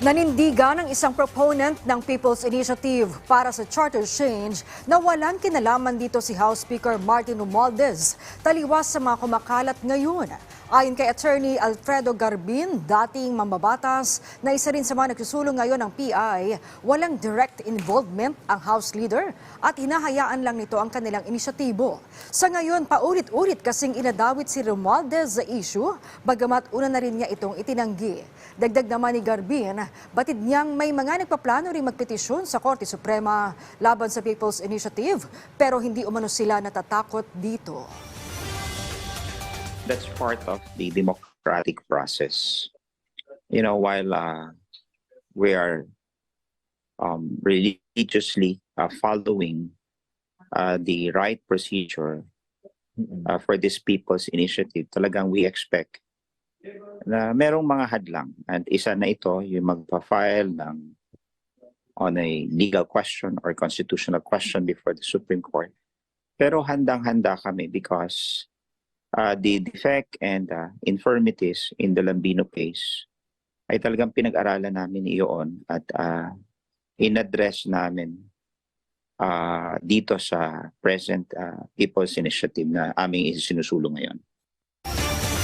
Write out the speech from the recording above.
Nanindigan ng isang proponent ng People's Initiative para sa charter change na walang kinalaman dito si House Speaker Martin Romualdez, taliwas sa mga kumakalat ngayon. Ayon kay Attorney Alfredo Garbin, dating mambabatas na isa rin sa mga nagsusulong ngayon ng PI, walang direct involvement ang House Leader at hinahayaan lang nito ang kanilang inisyatibo. Sa ngayon, paulit-ulit kasing inadawit si Romualdez sa issue, bagamat una na rin niya itong itinanggi. Dagdag naman ni Garbin, batid niyang may mga nagpaplano rin magpetisyon sa Korte Suprema laban sa People's Initiative pero hindi umano sila natatakot dito. that's part of the democratic process. You know, while uh, we are um, religiously uh, following uh, the right procedure uh, for this people's initiative, talagang we expect na merong mga hadlang. And isa na ito, yung magpa-file ng on a legal question or constitutional question before the Supreme Court. Pero handang-handa kami because uh, the defect and uh, infirmities in the Lambino case ay talagang pinag-aralan namin iyon at uh, in-address namin uh, dito sa present uh, People's Initiative na aming isinusulong ngayon.